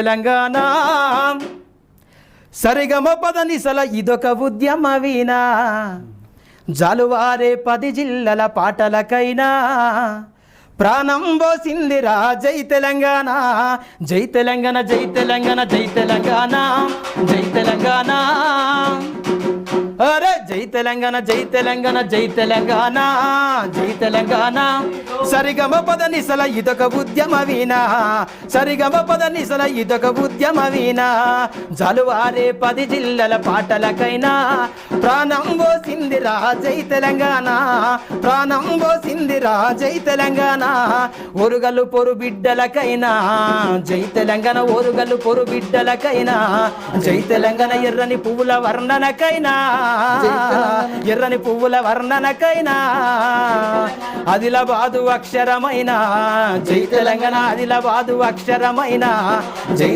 తెలంగాణ. సరిగమ పద నిసల ఇదొక ఉద్యమ వీణా. జాలువారే పది జిల్లల పాటలకైనా. ప్రాణం పోసిందిరా జై తెలంగాణ. జై తెలంగాణ జై తెలంగాణ జై తెలంగాణ. జై తెలంగాణ. జై తెలంగాణ జై తెలంగాణ జై తెలంగాణ జై తెలంగాణ. సరిగమ పద నిసల ఇదొక ఉద్యమ వీణ. సరిగమ పద నిసల ఇదొక ఉద్యమ వీణ. జలువారే పది జిల్లల పాటలకైనా ప్రాణం పోసిందిరా జై తెలంగాణ. ప్రాణం పోసిందిరా జై తెలంగాణ. ఒరుగలు పొరు బిడ్డలకైనా జై తెలంగాణ ఒరుగలు పొరు బిడ్డలకైనా జై తెలంగాణ ఎర్రని పువ్వుల వర్ణనకైనా. ఎర్రని పువ్వుల వర్ణనకైనా ఆదిలాబాదు అక్షరమైన జై తెలంగాణ ఆదిలాబాదు అక్షరమైన జై